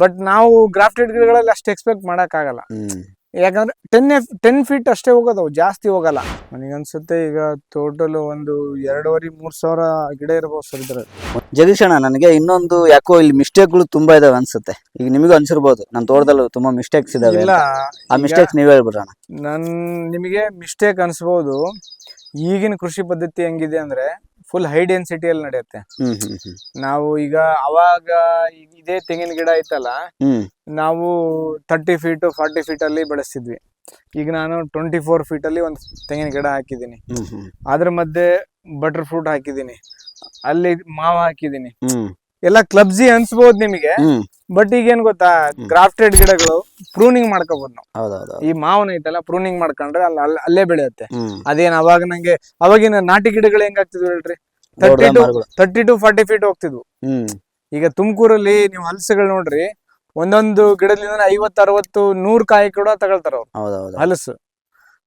But ನಾವು grafted ಗಿಡಗಳಲ್ಲಿ ಅಷ್ಟು ಎಕ್ಸ್ಪೆಕ್ಟ್ ಆಗಲ್ಲ ಯಾಕಂದ್ರೆ ಟೆನ್ ಟೆನ್ ಫೀಟ್ ಅಷ್ಟೇ ಹೋಗೋದು ಜಾಸ್ತಿ ಹೋಗಲ್ಲ. ನನಗನ್ಸುತ್ತೆ ಈಗ ಟೋಟಲ್ ಒಂದು ಎರಡೂವರೆ ಮೂರ್ ಸಾವಿರ ಗಿಡ ಇರ್ಬೋದು ಸರ್ ಇದ್ರೆ ಜಗದೀಶ್ ಅಣ್ಣ ನನಗೆ ಇನ್ನೊಂದು ಯಾಕೋ ಇಲ್ಲಿ ಮಿಸ್ಟೇಕ್ಗಳು ತುಂಬಾ ಇದಾವೆ ಅನ್ಸುತ್ತೆ. ಈಗ ನಿಮಗೂ ಅನ್ಸಿರ್ಬೋದು ನನ್ನ ತೋಟದಲ್ಲೂ ತುಂಬಾ ಮಿಸ್ಟೇಕ್ಸ್ ಇದಾವೆ ಇಲ್ಲ ಆ ಮಿಸ್ಟೇಕ್ಸ್ ನೀವ್ ಹೇಳ್ಬಿಡ್ರಣ ನನ್ ನಿಮಗೆ ಮಿಸ್ಟೇಕ್ ಅನ್ಸ್ಬೋದು. ಈಗಿನ ಕೃಷಿ ಪದ್ಧತಿ ಹೆಂಗಿದೆ ಅಂದ್ರೆ ಫುಲ್ ಹೈ ಡೆನ್ಸಿಟಿಯಲ್ಲಿ ನಡೆಯುತ್ತೆ. ಹ್ಮ್ ಹ್ಮ್ ಹ್ಮ್. ನಾವು ಈಗ ಅವಾಗ ಇದೇ ತೆಂಗಿನ ಗಿಡ ಐತಲ್ಲ ಹ್ಮ್. ನಾವು ತರ್ಟಿ ಫೀಟ್ ಫಾರ್ಟಿ ಫೀಟ್ ಅಲ್ಲಿ ಬೆಳೆಸಿದ್ವಿ ಈಗ ನಾನು ಟ್ವೆಂಟಿ ಫೋರ್ ಫೀಟ್ ಅಲ್ಲಿ ಒಂದು ತೆಂಗಿನ ಗಿಡ ಹಾಕಿದ್ದೀನಿ. ಹ್ಮ್ ಹ್ಮ್. ಅದ್ರ ಮಧ್ಯೆ ಬಟರ್ ಫ್ರೂಟ್ ಹಾಕಿದ್ದೀನಿ. ಅಲ್ಲಿ ಮಾವ ಹಾಕಿದ್ದೀನಿ. ಹ್ಮ್. ಎಲ್ಲ ಕ್ಲಬ್ಸಿ ಅನ್ಸ್ಬೋದು ನಿಮಗೆ. ಹ್ಮ್. ಬಟ್ ಈಗ ಏನ್ ಗೊತ್ತಾ? ಗ್ರಾಫ್ಟೆಡ್ ಗಿಡಗಳು ಪ್ರೂನಿಂಗ್ ಮಾಡ್ಕೋಬಹುದು ನಾವು. ಹೌದೌದು. ಈ ಮಾವನ ಐತಲ್ಲ ಪ್ರೂನಿಂಗ್ ಮಾಡ್ಕೊಂಡ್ರೆ ಅಲ್ಲಿ ಅಲ್ಲೇ- ಅಲ್ಲೇ ಬೆಳೆಯುತ್ತೆ. ಅದೇನ್ ಅವಾಗ ನಂಗೆ ಅವಾಗಿನ ನಾಟಿ ಗಿಡಗಳು ಹೆಂಗಾಗ್ತಿದ್ವು ಹೇಳ್ರಿ? ತರ್ಟಿ ಟು ಮರಗಳು. ತರ್ಟಿ ಟು ಫಾರ್ಟಿ ಫೀಟ್ ಹೋಗ್ತಿದ್ವು. ಹ್ಮ್. ಈಗ ತುಮಕೂರಲ್ಲಿ ನೀವು ಹಲಸುಗಳು ನೋಡ್ರಿ ಒಂದೊಂದು ಗಿಡದಿಂದ ಐವತ್ತು ಅರವತ್ತು ನೂರ್ ಕಾಯಿ ಕೂಡ ತಗೊಳ್ತಾರ ಅವ್ರು. ಹೌದೌದು. ಹಲಸು.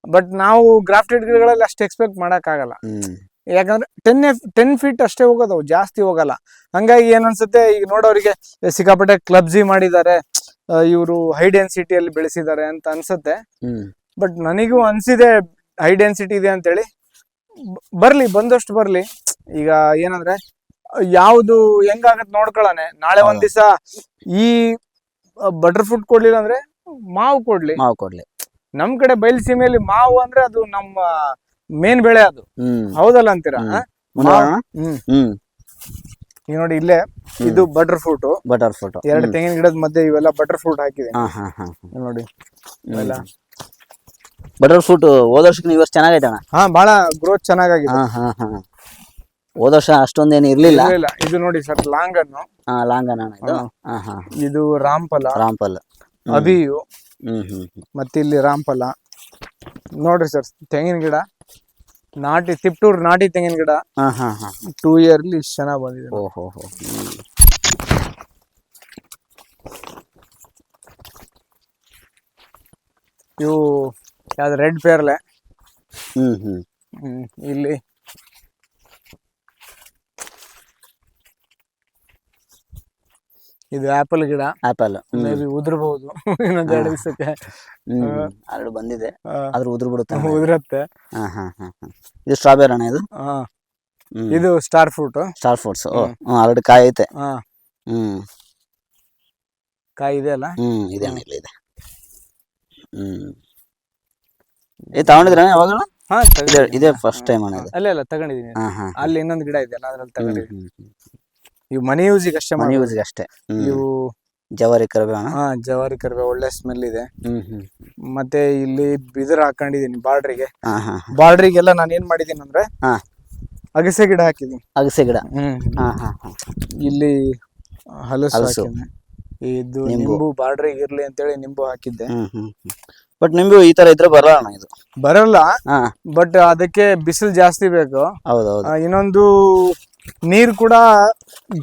ಬಟ್ ನಾವು ಗ್ರಾಫ್ಟೆಡ್ ಗಿಡಗಳಲ್ಲಿ ಅಷ್ಟು ಎಕ್ಸ್ಪೆಕ್ಟ್ ಆಗಲ್ಲ. ಹ್ಮ್. ಯಾಕಂದ್ರೆ ಟೆನ್ ಎಫ್ ಟೆನ್ ಫೀಟ್ ಅಷ್ಟೇ ಹೋಗೋದು ಜಾಸ್ತಿ ಹೋಗಲ್ಲ. ಹಂಗಾಗಿ ಏನ್ ಅನ್ಸುತ್ತೆ ಈಗ ನೋಡೋರಿಗೆ ಸಿಕ್ಕಾಪಟ್ಟೆ ಕ್ಲಬ್ಜಿ ಮಾಡಿದ್ದಾರೆ ಇವರು ಹೈ ಡೆನ್ಸಿಟಿಯಲ್ಲಿ ಬೆಳೆಸಿದ್ದಾರೆ ಅಂತ ಅನ್ಸುತ್ತೆ. ಬಟ್ ನನಗೂ ಅನ್ಸಿದೆ ಹೈ ಡೆನ್ಸಿಟಿ ಇದೆ ಅಂತೇಳಿ. ಹೇಳಿ ಬರ್ಲಿ ಬಂದಷ್ಟು ಬರ್ಲಿ. ಈಗ ಏನಂದ್ರೆ ಯಾವ್ದು ಹೆಂಗಾಗತ್ ನೋಡ್ಕೊಳ್ಳಾನೆ ನಾಳೆ ಒಂದ್ ದಿವಸ ಈ ಬಟರ್ ಫ್ರೂಟ್ ಕೊಡ್ಲಿಲ್ಲ ಅಂದ್ರೆ ಮಾವು ಕೊಡ್ಲಿ. ಮಾವು ಕೊಡ್ಲಿ. ನಮ್ ಕಡೆ ಬಯಲುಸೀಮೆಯಲ್ಲಿ ಮಾವು ಅಂದ್ರೆ ಅದು ನಮ್ಮ ಮೇನ್ ಬೆಳೆ ಅದು. ಹ್ಮ್. ಹೌದಲ್ಲ ಅಂತೀರಾ? ಹ್ಮ್. ಈಗ ನೋಡಿ ಇಲ್ಲೇ ಇದು ಬಟರ್ ಫ್ರೂಟ್ ಬಟರ್ ಫ್ರೂಟ್ ಎರಡು ತೆಂಗಿನ ಗಿಡದ ಮಧ್ಯೆ ಇವೆಲ್ಲ ಬಟರ್ ಫ್ರೂಟ್ ಹಾಕಿದೆ ಹಾ ಹಾ ಹಾ ನೋಡಿ. ಇವೆಲ್ಲ. ಬಟರ್ ಫ್ರೂಟ್ ಹೋದ ವರ್ಷಕ್ಕೆ ನೀವು ವರ್ಷ ಚೆನ್ನಾಗೈತೆ ಅಣ್ಣ. ಹಾ ಬಹಳ ಗ್ರೋತ್ ಚೆನ್ನಾಗಿದೆ ಹಾ ಹಾ ಹಾ. ಹೋದ ವರ್ಷ ಅಷ್ಟೊಂದೇನು ಇರ್ಲಿಲ್ಲ. ಇಲ್ಲ. ಇದು ನೋಡಿ ಸರ್ ಲಾಂಗ್ ಅನ್ನು. ಹಾ ಲಾಂಗ್ ಅಣ್ಣ ಇದು. ಹಾ. ಹಾ ಹಾ ಇದು ರಾಮ್ಫಲ. ಹ್ಮ್. ಹ್ಮ್ ಮತ್ತೆ ಇಲ್ಲಿ ರಾಮ್ಫಲ. ನೋಡ್ರಿ ಸರ್ ತೆಂಗಿನ ಗಿಡ. ನಾಟಿ ತಿಪ್ಟೂರ್ ನಾಟಿ ತೆಂಗಿನ ಗಿಡ. ಹಾ ಹಾ ಹಾ. ಟೂ ಇಯರ್ಲಿ ಇಷ್ಟು ಚೆನ್ನಾಗಿ ಬಂದಿದೆ. ಓಹೋ ಹೋ. ಇವು ಯಾವ್ದು ರೆಡ್ ಪೇರ್ಲೆ ಹ್ಮ್. ಹ್ಮ್ ಇಲ್ಲಿ. ಇದು ಆಪಲ್ ಗಿಡ. ಆಪಲ್ ಉದುರ್ಬಹುದು. ಇನ್ನೊಂದ್ ಎರಡು ದಿವಸಕ್ಕೆ. ಎರಡು ಬಂದಿದೆ. ಆದ್ರೂ ಉದುರು ಬಿಡುತ್ತೆ ಇದು. ಉದುರತ್ತೆ ಇದು ಸ್ಟ್ರಾಬೆರಿ ಅಣ್ಣ ಇದು? ಇದು star fruit star fruits already ಕಾಯಿ ಐತೆ. ಹ್ಮ್. ಕಾಯಿ ಇದೆ ಅಲ್ಲ? ಹ್ಮ್ ಇದೆ ಅಣ್ಣ ಇಲ್ಲ ಇದೆ ಹ್ಮ್. ಇದು ತಗೊಂಡಿದ್ರ ಯಾವಾಗ ಹಾ ಇದೆ ಇದೇ ಫಸ್ಟ್ ಟೈಮ್ ಅಣ್ಣ ಅಲ್ಲ ಅಲ್ಲೇ ಅಲ್ಲ ತಗೊಂಡಿದೀನಿ ಅಲ್ಲಿ ಇನ್ನೊಂದು ಗಿಡ ಇದೆಯಲ್ಲ ಅದ್ರಲ್ಲಿ ಹ್ಮ್, ತಗೊಂಡಿದ್ದೀನಿ. ಇವು ಮನೆ ಯೂಸಿಗೆ ಅಷ್ಟೇ ಮನೆ ಯೂಸಿಗೆ ಅಷ್ಟೇ. ಇವು ಜವಾರಿ ಕರಿಬೇವು ಅಣ್ಣ? ಹಾ ಜವಾರಿ ಕರ್ಬೆ ಒಳ್ಳೆ ಸ್ಮೆಲ್ ಇದೆ. ಮತ್ತೆ ಇಲ್ಲಿ ಬಿದಿರು ಹಾಕೊಂಡಿದೀನಿ ಬಾರ್ಡ್ರಿಗೆ. ಬಾರ್ಡ್ರಿಗೆಲ್ಲ ನಾನು ಏನ್ ಮಾಡಿದೀನಿ ಅಂದ್ರೆ. ಅಗಸೆ ಗಿಡ ಹಾಕಿದೀನಿ ಅಗಸೆ ಗಿಡ? ಇಲ್ಲಿ ಹಲಸು ಇದು ನಿಂಬು. ಬಾರ್ಡ್ರಿಗೆ ಇರ್ಲಿ ಅಂತೇಳಿ ನಿಂಬು ಹಾಕಿದ್ದೆ. ಬಟ್ ನಿಂಬು ಈ ತರ ಇದ್ರೆ ಬರಲ್ಲ ಇದು. ಬರಲ್ಲ. ಬಟ್ ಅದಕ್ಕೆ ಬಿಸಿಲು ಜಾಸ್ತಿ ಬೇಕು. ಇನ್ನೊಂದು ನೀರ್ ಕೂಡ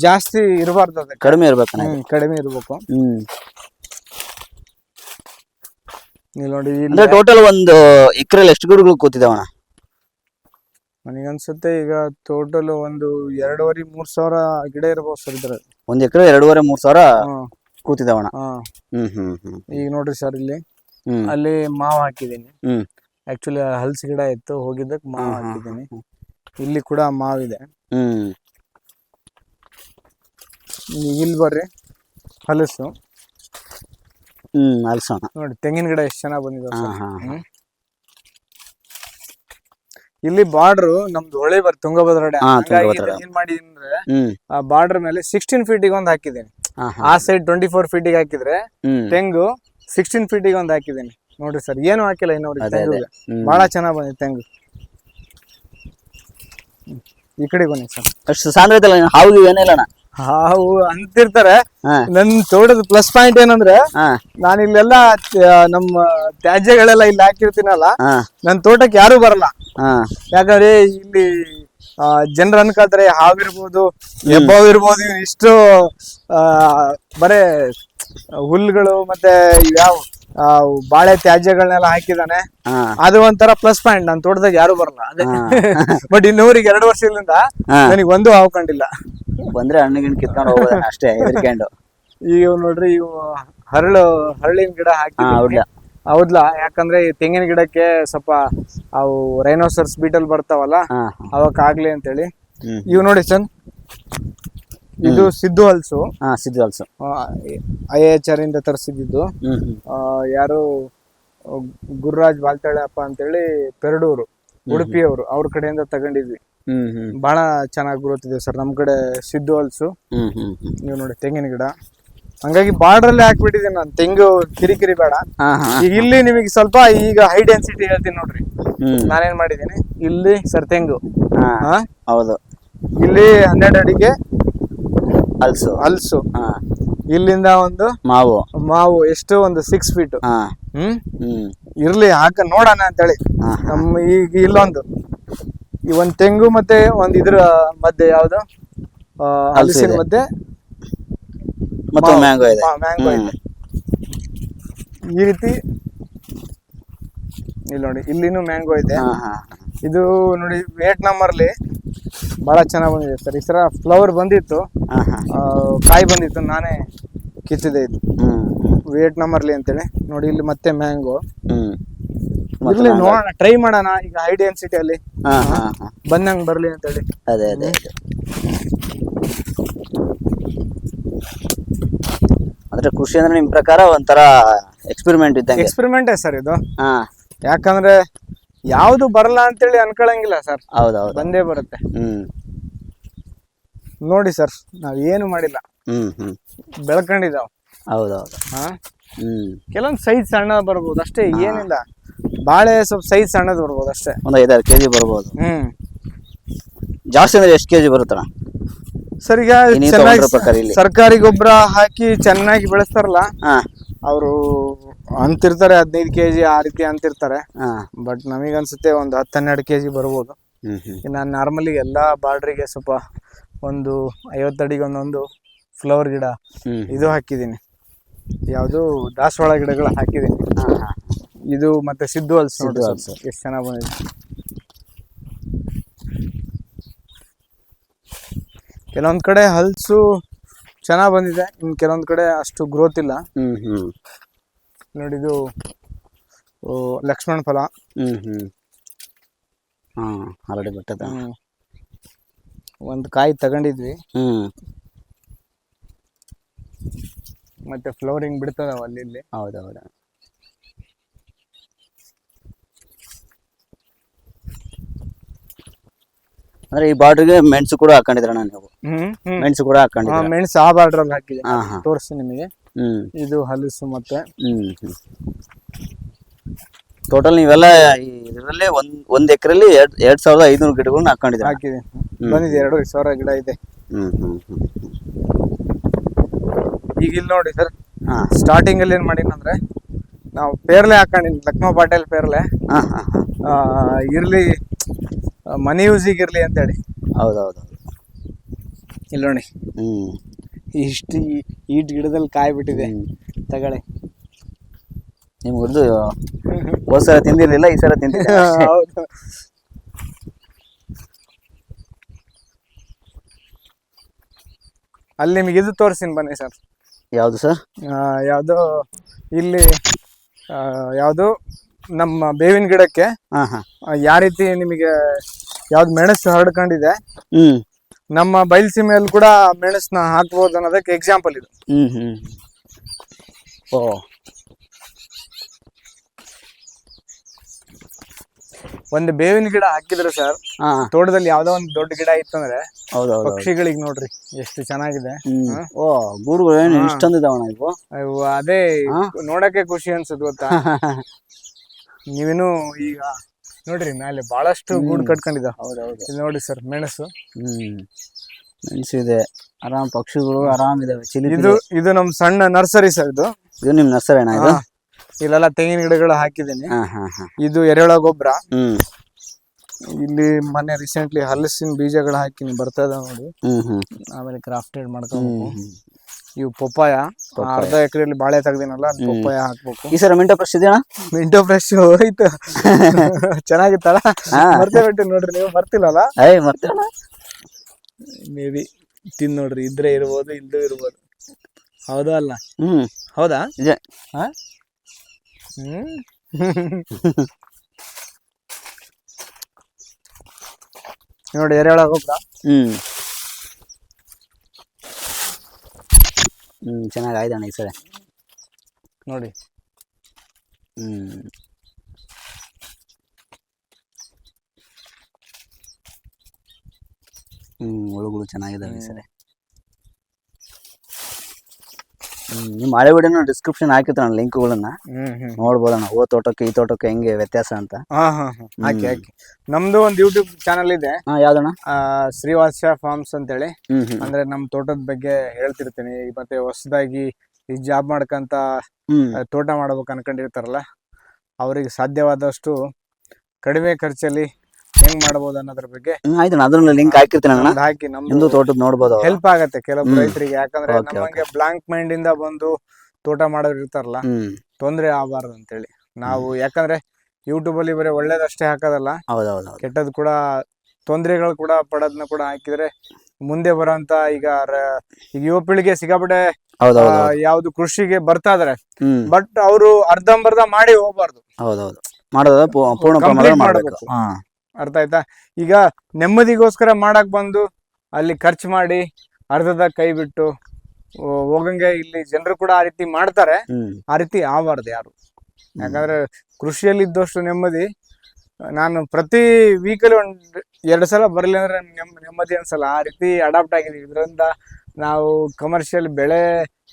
ಜಾಸ್ತಿ ಇರಬಾರ್ದು ಅದಕ್ಕೆ ಕಡಿಮೆ ಇರ್ಬೇಕು. ಹ್ಮ್, ಕಡಿಮೆ ಇರ್ಬೇಕು. ಹ್ಮ್. ನೋಡಿ ಅಂದ್ರೆ ಟೋಟಲ್ ಒಂದು ಎಕರೆಲ್ ಎಷ್ಟು ಗಿಡಗಳು ಕೂತಿದಾವಣ ನನಗನ್ಸುತ್ತೆ ಈಗ ಟೋಟಲ್ ಒಂದು ಎರಡೂವರೆ ಮೂರ್ ಸಾವಿರ ಗಿಡ ಇರ್ಬೋದು ಸರ್ ಇದ್ರಲ್ಲಿ. ಒಂದ್ ಎಕರೆ ಎರಡೂವರೆ ಮೂರ್ ಸಾವಿರ. ಕೂತಿದಾವಣ ಹಾ. ಹ್ಮ್ ಹ್ಮ್ ಹ್ಮ್ ಈಗ ನೋಡ್ರಿ ಸರ್ ಇಲ್ಲಿ. ಹ್ಮ್. ಅಲ್ಲಿ ಮಾವು ಹಾಕಿದೀನಿ ಹ್ಮ್. ಆಕ್ಚುಲಿ ಹಲ್ಸ್ ಗಿಡ ಇತ್ತು ಹೋಗಿದ್ದಕ್ ಮಾವು ಹಾ, ಹಾ, ಹಾಕಿದ್ದೀನಿ. ಇಲ್ಲಿ ಕೂಡ ಮಾವಿದೆ. ಹ್ಮ್. ಇಲ್ಲಿ ಬರ್ರಿ. ಹಲಸು. ಹ್ಮ್ ಅಲ್ಸೋಣ ನೋಡಿ ತೆಂಗಿನ ಗಿಡ ಎಷ್ಟು ಚೆನ್ನಾಗಿ ಬಂದಿದೆ ಹಾ ಹಾ. ಇಲ್ಲಿ ಬಾರ್ಡರ್ ನಮ್ದು ಹೊಳೆ ಬರ್ ತುಂಗಭದ್ರಾ ಡ್ಯಾಮ್. ಹಾ, ಹಂಗಾಗಿ ತುಂಗಭದ್ರಾ ಇದನ್ನ ಏನ್ ಮಾಡಿದೀನಿ ಅಂದ್ರೆ ಹ್ಮ್. ಆ ಬಾರ್ಡರ್ ಮೇಲೆ ಸಿಕ್ಸ್ಟೀನ್ ಫೀಟಿಗೆ ಒಂದು ಹಾಕಿದ್ದೀನಿ. ಹಾ ಹಾ. ಆ ಸೈಡ್ ಟ್ವೆಂಟಿ ಫೋರ್ ಫೀಟಿಗೆ ಹಾಕಿದ್ರೆ ಹ್ಮ್. ತೆಂಗು ಸಿಕ್ಸ್ಟೀನ್ ಫೀಟಿಗೆ ಒಂದು ಹಾಕಿದ್ದೀನಿ. ನೋಡ್ರಿ ಸರ್ ಏನು ಹಾಕಿಲ್ಲ ಇನ್ನೊಂದು ಅದೇ, ತೆಂಗು ಅದೇ. ಹ್ಮ್. ಬಹಳ ಚೆನ್ನಾಗಿ ಬಂದಿದೆ ತೆಂಗು. ಈ ಕಡೆ ಬನ್ನಿ ಸರ್. ಅಷ್ಟು ಸಾಂದ್ರ ಐತಲ್ಲ ಹಾವು ಏನಿಲ್ಲ ಅಣ್ಣ ಹಾವು ಅಂತಿರ್ತಾರೆ. ನನ್ ತೋಟದ ಪ್ಲಸ್ ಪಾಯಿಂಟ್ ಏನಂದ್ರೆ ನಾನು ಇಲ್ಲೆಲ್ಲ ನಮ್ಮ ತ್ಯಾಜ್ಯಗಳೆಲ್ಲ ಇಲ್ಲಿ ಹಾಕಿರ್ತೀನಲ್ಲ ನನ್ ತೋಟಕ್ಕೆ ಯಾರು ಬರಲ್ಲ. ಯಾಕಂದ್ರೆ ಇಲ್ಲಿ ಜನರು ಅನ್ಕೊಳ್ತಾರೆ ಹಾವಿರ್ಬೋದು ಹೆಬ್ಬಾವು ಇರ್ಬೋದು ಇಷ್ಟು ಆ, ಬರೇ ಹುಲ್ಗಳು ಮತ್ತೆ ಯಾವ? ಬಾಳೆ ತ್ಯಾಜ್ಯಗಳನ್ನೆಲ್ಲ ಹಾಕಿದಾನೆ ಅದು ಒಂಥರ ಪ್ಲಸ್ ಪಾಯಿಂಟ್ ನಾನು ತೋಟದಾಗ ಯಾರು ಬರಲ್ಲ. ಅದೇ ಬಟ್ ಇನ್ನೂರಿಗೆ ಎರಡು ವರ್ಷದಿಂದ. ನನಗೆ ಒಂದು ಹಾವು ಕಂಡಿಲ್ಲ. ಬಂದ್ರೆ ಹಣ್ಣು ಗಿಣ್ಣು ಕಿತ್ಕೊಂಡು ಹೋಗೋದ ಅಷ್ಟೇ ಹೆದರ್ಕೊಂಡು. ಈಗ ನೋಡ್ರಿ ಇವು ಹರಳು ಹರಳಿನ ಗಿಡ ಹಾಕಿ ಹೌದ್ಲ. ಯಾಕಂದ್ರೆ ಈ ತೆಂಗಿನ ಗಿಡಕ್ಕೆ ಸ್ವಲ್ಪ ಅವು ರೈನೋಸರ್ಸ್ ಬೀಟಲ್ ಬರ್ತಾವಲ್ಲ ಅವಾಗ ಅವಕ್ ಆಗ್ಲಿ ಅಂತೇಳಿ ಇವ್ ನೋಡಿ ಸನ್ ಇದು ಸಿದ್ದು ಹಲ್ಸು. ಹಾ ಸಿದ್ದು ಹಲ್ಸು. ಐ ಎಚ್ ಆರ್ ಇಂದ ತರಿಸಿದ್ದು. ಯಾರು ಗುರುರಾಜ್ ಬಾಲ್ತಾಳಪ್ಪ ಅಂತೇಳಿ ಪೆರಡೂರು ಉಡುಪಿಯವರು ಅವ್ರ ಕಡೆಯಿಂದ ತಗೊಂಡಿದ್ವಿ. ಬಹಳ ಚೆನ್ನಾಗಿ ಬರುತ್ತಿದೆ ಸರ್. ನಮ್ ಕಡೆ ಸಿದ್ದು ಹಲ್ಸು. ನೀವು ನೋಡಿ ತೆಂಗಿನ ಗಿಡ. ಹಂಗಾಗಿ ಅಲ್ಲಿ ಹಾಕ್ಬಿಟ್ಟಿದ್ದೀನಿ ನಾನು. ತೆಂಗು ಕಿರಿಕಿರಿ ಬೇಡ. ಈಗ ಇಲ್ಲಿ ನಿಮಗೆ ಸ್ವಲ್ಪ ಈಗ ಹೈ ಡೆನ್ಸಿಟಿ ಹೇಳ್ತೀನಿ ನೋಡ್ರಿ. ನಾನೇನ್ ಮಾಡಿದ್ದೀನಿ? ಇಲ್ಲಿ ಸರ್ ತೆಂಗು. ಹೌದು. ಇಲ್ಲಿ ಹನ್ನೆರಡು ಅಡಿಗೆ. ಹಲ್ಸು. ಹಾ. ಇಲ್ಲಿಂದ ಒಂದು ಮಾವು. ಮಾವು ಎಷ್ಟು ಒಂದು ಸಿಕ್ಸ್ ಫೀಟ್ ಹ್ಮ್? ಇರ್ಲಿ ಹಾಕ ನೋಡೋಣ ಅಂತೇಳಿ. ಹೇಳಿ ನಮ್ಮ ಈಗ ಇಲ್ಲೊಂದು. ಈ ಒಂದ್ ತೆಂಗು ಮತ್ತೆ ಒಂದ್ ಇದ್ರ ಮಧ್ಯೆ ಯಾವ್ದು? ಆ, ಹಲಸಿನ. ಮಧ್ಯೆ ಮ್ಯಾಂಗೋ ಇದೆ. ಮ್ಯಾಂಗೋ ಇದೆ. ಈ ರೀತಿ ಇಲ್ಲಿ ನೋಡಿ ಇಲ್ಲಿನೂ ಮ್ಯಾಂಗೋ ಇದೆ. ಇದು ನೋಡಿ ವಿಯೆಟ್ನಾಮ್ ಅಲ್ಲಿ ಬಹಳ ಚೆನ್ನಾಗಿ ಬಂದಿದೆ ಸರ್ ಈ ಸರ ಫ್ಲವರ್ ಬಂದಿತ್ತು. ಕಾಯಿ ಬಂದಿತ್ತು ನಾನೇ ಕಿತ್ತಿದೆ ಇದು. ವೇಟ್ ನಂಬರ್ ಅಲ್ಲಿ ಅಂತೇಳಿ. ನೋಡಿ ಇಲ್ಲಿ ಮತ್ತೆ ಮ್ಯಾಂಗೋ ಇರ್ಲಿ ನೋಡೋಣ ಟ್ರೈ ಮಾಡೋಣ. ಈಗ ಹೈ ಡೆನ್ಸಿಟಿ ಅಲ್ಲಿ ಬಂದಂಗ್ ಬರ್ಲಿ ಅಂತೇಳಿ. ಅದೇ ಅದೇ ಅದೇ. ಅಂದ್ರೆ ಖುಷಿ ಅಂದ್ರೆ ನಿಮ್ ಪ್ರಕಾರ ಒಂಥರ ಎಕ್ಸ್ಪೆರಿಮೆಂಟ್ ಇದ್ದಂಗೆ? ಎಕ್ಸ್ಪೆರಿಮೆಂಟೇ ಸರ್ ಇದು. ಯಾಕಂದ್ರೆ ಯಾವ್ದು ಬರಲ್ಲ ಅಂತೇಳಿ ಅನ್ಕೊಳಂಗಿಲ್ಲ ಸರ್ ಹೌದೌದು. ಬಂದೇ ಬರುತ್ತೆ. ಹ್ಮ್. ನೋಡಿ ಸರ್ ನಾವ್ ಏನು ಮಾಡಿಲ್ಲ. ಹ್ಮ್ ಹ್ಮ್. ಬೆಳ್ಕೊಂಡಿದಾವ್. ಹೌದೌದು. ಹಾ? ಹ್ಮ್. ಕೆಲವೊಂದ್ ಸೈಜ್ ಸಣ್ಣ ಬರ್ಬೋದು ಅಷ್ಟೇ ಏನಿಲ್ಲ. ಬಾಳೆ ಸ್ವಲ್ಪ ಸೈಜ್ ಸಣ್ಣದ್ ಬರ್ಬೋದು ಅಷ್ಟೇ. ಒಂದ್ ಐದಾರು ಕೆಜಿ ಬರ್ಬೋದು. ಹ್ಮ್. ಜಾಸ್ತಿ ಅಂದ್ರೆ ಎಷ್ಟು ಕೆಜಿ ಬರುತ್ತಣ್ಣ? ಸರ್ ಈಗ ನೀವು ಚೆನ್ನಾಗಿ ತಗೊಂಡ್ರ ಪ್ರಕಾರ ಇಲ್ಲಿ. ಸರ್ಕಾರಿ ಗೊಬ್ಬರ ಹಾಕಿ ಚೆನ್ನಾಗಿ ಬೆಳೆಸ್ತಾರಲ್ಲ ಹಾ. ಅವರು ಅಂತಿರ್ತಾರೆ ಹದಿನೈದು ಕೆಜಿ ಆ ರೀತಿ ಅಂತಿರ್ತಾರೆ. ಬಟ್ ಬಟ್ ನಮಗನ್ಸುತ್ತೆ ಒಂದು ಹತ್ತು ಹನ್ನೆರಡು ಕೆಜಿ ಬರ್ಬೋದು. ನಾನು ನಾರ್ಮಲಿ ಎಲ್ಲ ಬಾರ್ಡ್ರಿಗೆ ಸ್ವಲ್ಪ ಒಂದು ಐವತ್ತಡಿಗೆ ಒಂದೊಂದು ಫ್ಲವರ್ ಗಿಡ ಇದು ಹಾಕಿದ್ದೀನಿ. ಯಾವುದು ದಾಸವಾಳ ಗಿಡಗಳು ಹಾಕಿದ್ದೀನಿ. ಇದು ಮತ್ತೆ ಸಿದ್ದು ಹಲ್ಸ್ ನೋಡಿ ಸಿದ್ದು ಎಷ್ಟು ಚೆನ್ನಾಗಿ ಬಂದಿದೆ. ಕೆಲವೊಂದು ಕಡೆ ಹಲ್ಸು ಚೆನ್ನಾಗಿ ಬಂದಿದೆ. ಇನ್ನು ಕೆಲವೊಂದು ಕಡೆ ಅಷ್ಟು ಗ್ರೋತ್ ಇಲ್ಲ. ಹ್ಮ್ ಹ್ಮ್. ನೋಡಿ ಇದು ಓ, ಲಕ್ಷ್ಮಣ ಫಲ. ಹ್ಮ್ ಹ್ಮ್. ಹಾ ಹರಡಿ ಬೆಟ್ಟದ. ಒಂದು ಕಾಯಿ ತಗೊಂಡಿದ್ವಿ. ಹ್ಮ್. ಮತ್ತೆ ಫ್ಲೋರಿಂಗ್ ಬಿಡ್ತದ ಅಲ್ಲಿ ಇಲ್ಲಿ. ಹೌದೌದು. ಅಂದ್ರೆ ಈ ಬಾರ್ಡ್ರಿಗೆ ಮೆಣಸು ಕೂಡ ಹಾಕೊಂಡಿದ್ರಣ್ಣ ನೀವು. ಮೆಣಸು ಕೂಡ ಹಾಕೊಂಡಿದ್ರ ಮೆಣಸು ಆ ಬಾರ್ಡರ್ ಹಾಕಿದೆ ಹಾ ಹಾ. ತೋರಿಸ್ತೀನಿ ನಿಮಗೆ. ಹ್ಮ್. ಇದು ಹಲಸು ಮತ್ತೆ ಹ್ಮ್ ಟೋಟಲ್ ನೀವೆಲ್ಲ ಇದರಲ್ಲಿ ಒಂದ್ ಒಂದ್ ಎಕರೆಲಿ ಎರಡ್ ಎರಡ್ ಸಾವಿರದ ಐದುನೂರು ಗಿಡಗಳನ್ನ ಹಾಕೊಂಡಿದ್ರ ಹಾಕಿದೆ ಬಂದಿದೆ ಎರಡು ಸಾವಿರ ಗಿಡ ಇದೆ. ಹ್ಮ್ ಹ್ಮ್ ಹ್ಮ್. ಈಗ ಇಲ್ಲಿ ನೋಡಿ ಸರ್. ಹಾ. ಸ್ಟಾರ್ಟಿಂಗ್ ಅಲ್ಲಿ ಏನ್ ಮಾಡಿನಂದ್ರೆ ಅಂದ್ರೆ ನಾವು ಪೇರ್ಲೆ ಹಾಕೊಂಡಿನಿ ಲಕ್ನೋ ಪಾಟೇಲ್ ಪೇರ್ಲೆ. ಹಾ ಹಾ ಹಾ. ಆ, ಇರ್ಲಿ ಮನೆ ಯೂಸಿಗೆ ಇರ್ಲಿ ಅಂತೇಳಿ ಹೌದೌದು. ಇಲ್ಲ ನೋಡಿ. ಹ್ಮ್. ಇಷ್ಟು ಈಟ್ ಗಿಡದಲ್ಲಿ ಕಾಯಿ ಬಿಟ್ಟಿದೆ ತಗಳೆ ತಗೊಳ್ಳಿ. ನಿಮ್ ಉರ್ದು ಹೋದ್ ಸಲ ತಿಂದಿರ್ಲಿಲ್ಲ ಈ ಸಲ ತಿಂದಿಲ್ಲ ಹೌದು. ಅಲ್ಲಿ ನಿಮಗೆ ಇದು ತೋರಿಸ್ತೀನಿ ಬನ್ನಿ ಸರ್. ಯಾವ್ದು ಸರ್? ಯಾವುದು ಇಲ್ಲಿ ಆ, ಯಾವುದು ನಮ್ಮ ಬೇವಿನ ಗಿಡಕ್ಕೆ ಹಾ ಹಾ. ಆ, ಯಾವ ರೀತಿ ನಿಮಗೆ ಯಾವ್ದು ಮೆಣಸು ಹರಡ್ಕೊಂಡಿದೆ ಹ್ಮ್. ನಮ್ಮ ಬಯಲುಸೀಮೆಯಲ್ಲಿ ಕೂಡ ಮೆಣಸನ್ನ ಹಾಕ್ಬೋದು ಅನ್ನೋದಕ್ಕೆ ಎಕ್ಸಾಂಪಲ್ ಇದು. ಹ್ಮ್ ಹ್ಮ್. ಓ. ಒಂದು ಬೇವಿನ ಗಿಡ ಹಾಕಿದ್ರೆ ಸರ್. ಹಾ. ತೋಟದಲ್ಲಿ ಯಾವ್ದೋ ಒಂದು ದೊಡ್ಡ ಗಿಡ ಇತ್ತಂದ್ರೆ ಹೌದೌದು ಪಕ್ಷಿಗಳಿಗೆ ನೋಡ್ರಿ ಎಷ್ಟು ಚೆನ್ನಾಗಿದೆ. ಹ್ಮ್. ಓ ಗುರುಗಳು ಏನು ಇಷ್ಟೊಂದು ಇದಾವಣ ಇವು? ಅವು ಅದೇ ನೋಡಕ್ಕೆ ಖುಷಿ ಅನ್ಸುತ್ತೆ ಗೊತ್ತಾ? ನೀವೇನು ಈಗ ನೋಡ್ರಿ ಮೇಲೆ ಬಹಳಷ್ಟು ಗೂಡು ಕಟ್ಕೊಂಡಿದ್ದ ಹೌದೌದು. ಇದು ನೋಡಿ ಸರ್ ಮೆಣಸು. ಹ್ಮ್. ಮೆಣಸು ಇದೆ. ಆರಾಮ್ ಪಕ್ಷಿಗಳು ಆರಾಮ್ ಇದಾವೆ. ಚಿಲಿ ಇದು ಇದು ನಮ್ ಸಣ್ಣ ನರ್ಸರಿ ಸರ್ ಇದು. ಇದು ನಿಮ್ ನರ್ಸರಿ ಅಣ್ಣ ಇದು? ಹಾ. ಇಲ್ಲೆಲ್ಲ ತೆಂಗಿನ ಗಿಡಗಳು ಹಾಕಿದ್ದೀನಿ. ಹಾ ಹಾ ಹಾ. ಇದು ಎರೆಹುಳ ಗೊಬ್ಬರ. ಹ್ಮ್. ಇಲ್ಲಿ ಮೊನ್ನೆ ರೀಸೆಂಟ್ಲಿ ಹಲಸಿನ ಬೀಜಗಳು ಹಾಕಿನಿ ಬರ್ತದ ನೋಡಿ. ಹ್ಮ್ ಹ್ಮ್. ಆಮೇಲೆ ಕ್ರಾಫ್ಟೆಡ್ ಮಾಡ್ಕೊಂಡು. ಇವು ಪಪ್ಪಾಯ. ಅರ್ಧ ಎಕರೆಯಲ್ಲಿ ಬಾಳೆ ತೆಗ್ದಿನಲ್ಲ ಅದ್ ಪಪ್ಪಾಯ ಹಾಕ್ಬೇಕು. ಈ ಸರ ಮಿಂಟೋ ಫ್ರೆಶ್ ಇದೆಯಾ? ಮಿಂಟೋ ಫ್ರೆಶ್ ಹೋಯ್ತು. ಚೆನ್ನಾಗಿತ್ತಲ್ಲ? ಅರ್ಧ ಮರ್ತೇ ಬಿಟ್ಟು ನೋಡ್ರಿ ನೀವು ಬರ್ತಿಲ್ಲಲ್ಲ ಏಯ್ ಮರ್ತಿಲ್ಲ ಮೇ ಬಿ ತಿನ್ ನೋಡ್ರಿ ಇದ್ರೆ ಇರ್ಬೋದು ಇಲ್ದು ಇರ್ಬೋದು. ಹೌದಾ ಅಲ್ಲ? ಹ್ಮ್. ಹೌದಾ? ನಿಜ. ಹಾ? ಹ್ಮ್. ನೋಡಿ ಎರೆಹುಳ ಗೊಬ್ಬರ. ಹ್ಮ್. ಹ್ಮ್ ಚೆನ್ನಾಗಿ ಆಯ್ದಣ್ಣ ಈ ಸರಿ. ನೋಡಿ. ಹ್ಞೂ ಹ್ಞೂ ಹುಳುಗಳು ಚೆನ್ನಾಗಿದ್ದಾವೆ ಈ ಸರಿ ಹ್ಮ್ ನಿಮ್ಮ ಹಳೆ ವಿಡಿಯೋನ ಡಿಸ್ಕ್ರಿಪ್ಷನ್ ಹಾಕಿರ್ತಾನ ಲಿಂಕ್ಗಳನ್ನ ಹ್ಮ್ ಹ್ಮ್. ನೋಡ್ಬೋದಣ್ಣ ಓ ತೋಟಕ್ಕೆ ಈ ತೋಟಕ್ಕೆ ಹೆಂಗೆ ವ್ಯತ್ಯಾಸ ಅಂತ. ಹಾ ಹಾ ಹಾ. ಹಾಕಿ ಹಾಕಿ. ನಮ್ದು ಒಂದು ಯೂಟ್ಯೂಬ್ ಚಾನಲ್ ಇದೆ. ಹಾ ಯಾವ್ದಣ್ಣ? ಆ, ಶ್ರೀವಾತ್ಸ ಫಾರ್ಮ್ಸ್ ಅಂತೇಳಿ. ಹೇಳಿ ಹ್ಮ್. ಅಂದ್ರೆ ನಮ್ ತೋಟದ ಬಗ್ಗೆ ಹೇಳ್ತಿರ್ತೀನಿ. ಮತ್ತೆ ಹೊಸದಾಗಿ ಈ ಜಾಬ್ ಮಾಡ್ಕಂತ ಹ್ಮ್. ಆ, ತೋಟ ಮಾಡ್ಬೇಕು ಅನ್ಕೊಂಡಿರ್ತಾರಲ್ಲ ಅವ್ರಿಗೆ ಸಾಧ್ಯವಾದಷ್ಟು ಕಡಿಮೆ ಖರ್ಚಲ್ಲಿ ಹೆಂಗ್ ಮಾಡ್ಬೋದು ಅನ್ನೋದ್ರ ಬಗ್ಗೆ ಆಯ್ತು ನಾನು ಅದ್ರಲ್ಲಿ ಲಿಂಕ್ ಹಾಕಿರ್ತೀನಿ ಅಣ್ಣ. ಹಾಕಿ ನಿಮ್ದು ತೋಟದ ನೋಡ್ಬೋದು ಅವಾಗ. ಹೆಲ್ಪ್ ಆಗತ್ತೆ ಕೆಲವು ರೈತರಿಗೆ. ಯಾಕಂದ್ರೆ ನಮಗೆ ಬ್ಲಾಂಕ್ ಮೈಂಡ್ ಇಂದ ಬಂದು ತೋಟ ಮಾಡೋರು ಇರ್ತಾರಲ್ಲ ತೊಂದ್ರೆ ಆಗಬಾರ್ದು ಅಂತೇಳಿ. ನಾವು ಯಾಕಂದ್ರೆ ಯೂಟ್ಯೂಬ್ ಅಲ್ಲಿ ಬರೀ ಒಳ್ಳೇದಷ್ಟೇ ಹಾಕೋದಲ್ಲ ಕೆಟ್ಟದ್ ಕೂಡ ತೊಂದರೆಗಳು ಕೂಡ ಪಡೋದನ್ನ ಕೂಡ ಹಾಕಿದ್ರೆ ಮುಂದೆ ಬರೋಂತ ಈಗ ಯುವ ಪೀಳಿಗೆ ಸಿಗಾಬಿಟ್ಟೆ ಯಾವ್ದು ಕೃಷಿಗೆ ಬರ್ತಾ ಇದಾರೆ ಬಟ್ ಅವರು ಅರ್ಧಂಬರ್ಧ ಮಾಡಿ ಹೋಗ್ಬಾರ್ದು. ಹೌದೌದು. ಮಾಡೋದು ಪೂರ್ಣ ಪ್ರಮಾಣ ಮಾಡ್ಬೇಕು. ಅರ್ಥ ಆಯ್ತಾ? ಈಗ ನೆಮ್ಮದಿಗೋಸ್ಕರ ಮಾಡಕ್ ಬಂದು ಅಲ್ಲಿ ಖರ್ಚು ಮಾಡಿ ಅರ್ಧದ ಕೈ ಬಿಟ್ಟು ಹೋಗಂಗೆ ಇಲ್ಲಿ ಜನರು ಕೂಡ ಆ ರೀತಿ ಮಾಡ್ತಾರೆ. ಆ ರೀತಿ ಆಗಬಾರ್ದು ಯಾರು. ಯಾಕಂದ್ರೆ ಕೃಷಿಯಲ್ಲಿ ಇದ್ದಷ್ಟು ನೆಮ್ಮದಿ ನಾನು ಪ್ರತಿ ವೀಕಲ್ಲಿ ಒಂದ್ ಎರಡು ಸಲ ಬರ್ಲಿ ಅಂದ್ರೆ ನೆಮ್- ನೆಮ್ಮದಿ ಅನ್ಸಲ್ಲ. ಆ ರೀತಿ ಅಡಾಪ್ಟ್ ಆಗಿದೀವಿ ಇದರಿಂದ ನಾವು ಕಮರ್ಷಿಯಲ್ ಬೆಳೆ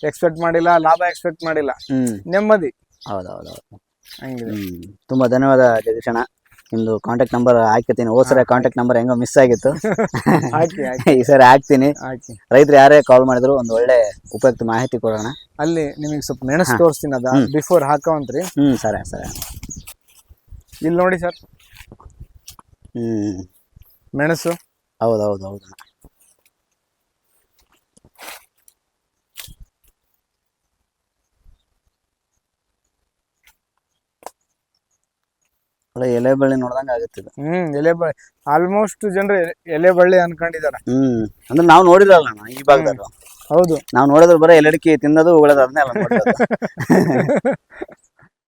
ಎಕ್ಸ್ಪೆಕ್ಟ್ ಮಾಡಿಲ್ಲ ಲಾಭ ಎಕ್ಸ್ಪೆಕ್ಟ್ ಮಾಡಿಲ್ಲ. ನೆಮ್ಮದಿ. ಹೌದೌದು ಹಂಗಿದೆ. ತುಂಬಾ ಧನ್ಯವಾದ ಜಗದೀಶ್ ಅಣ್ಣ ನಿಮ್ದು ಕಾಂಟ್ಯಾಕ್ಟ್ ನಂಬರ್ ಹಾಕಿರ್ತೀನಿ ಓ ಸರಿ ಕಾಂಟ್ಯಾಕ್ಟ್ ನಂಬರ್ ಹೆಂಗೋ ಮಿಸ್ ಆಗಿತ್ತು. ಈ ಸರಿ ಹಾಕ್ತೀನಿ. ಹಾಕಿ ರೈತರು ಯಾರೇ ಕಾಲ್ ಮಾಡಿದ್ರು ಒಂದು ಒಳ್ಳೆ ಉಪಯುಕ್ತ ಮಾಹಿತಿ ಕೊಡೋಣ. ಅಲ್ಲಿ ನಿಮಗೆ ಸ್ವಲ್ಪ ಹಾ. ತೋರಿಸ್ತೀನಿ ಅದ. ಬಿಫೋರ್ ಹಾಕೋಂತ್ರಿ ಹ್ಞೂ ಸರಿ ಸರಿ. ಇಲ್ಲಿ ನೋಡಿ ಸರ್. ಹ್ಞೂ ಮೆಣಸು. ಹೌದೌದು ಹೌದು. ಒಳ್ಳೆ ಎಲೆ ಬಳ್ಳಿ ನೋಡ್ದಂಗ ಆಗುತ್ತೆ ಹ್ಮ್ ಎಲೆ ಬಳ್ಳಿ. ಆಲ್ಮೋಸ್ಟ್ ಜನರು ಎಲೆ ಬಳ್ಳಿ ಅನ್ಕೊಂಡಿದಾರ ಹ್ಮ್ ಅಂದ್ರೆ ನಾವು ನೋಡಿರಲ್ಲ ಅಣ್ಣ ಈ ಭಾಗದಲ್ಲಿ ಹೌದು. ನಾವು ನೋಡಿದ್ರೆ ಬರೀ ಎಲೆಡಿಕೆ ತಿನ್ನೋದು ಉಗಳೋದು ಅದನ್ನೇ ಅಲ್ಲ ನೋಡಿರೋದು